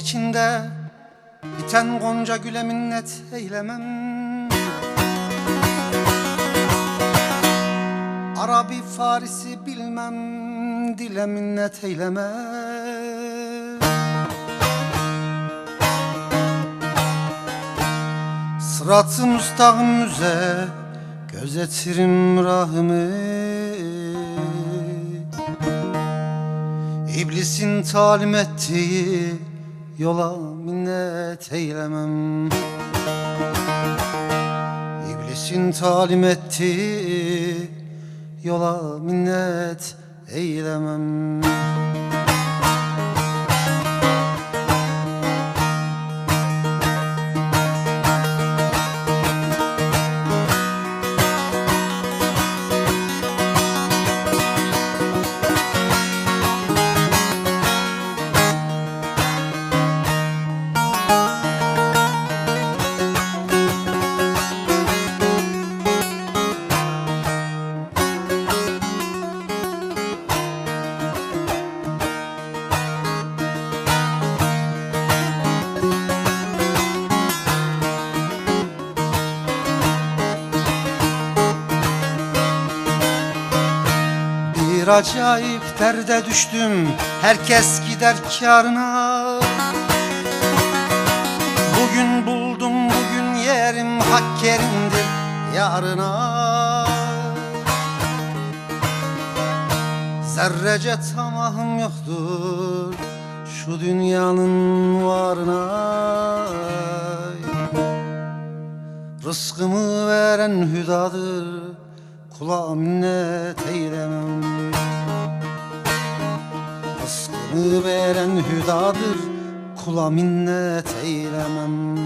içinde biten gonca güle minnet eylemem. Arabi Farisi bilmem dile minnet eylemem Sırat-ı müstakimize gözetirim rahımı. İblisin talim ettiği yola minnet eylemem. İblisin talim ettiği yola minnet eylemem acayip derde düştüm Herkes gider kârına. Bugün buldum bugün yerim Hak yerimdir yarına. Zerrece tamahım yoktur Şu dünyanın varına. Rızkımı veren hüdadır Kula minnet eylemem Rızkımı veren hüdadır Kula minnet eylemem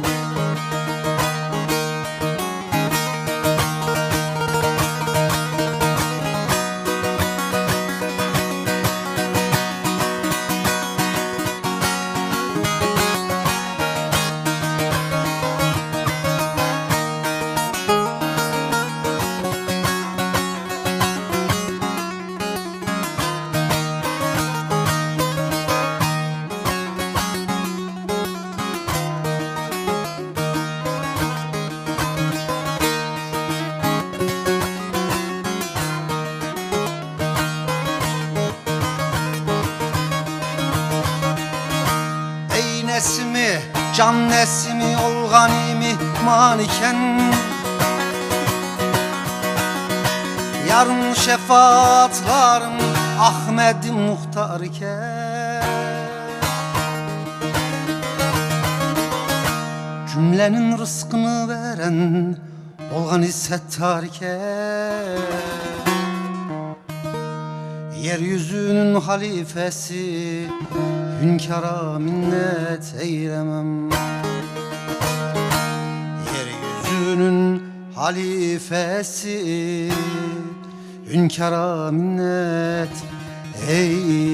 Ey nesimi, can nesimi, ol ganimi, maniken Yarın şefaatlarım Ahmet muhtar Cümlenin rızkını veren Olgani settar iken Yeryüzünün halifesi Hünkara minnet eylemem. Yeryüzünün halifesi Hünkara minnet eylemem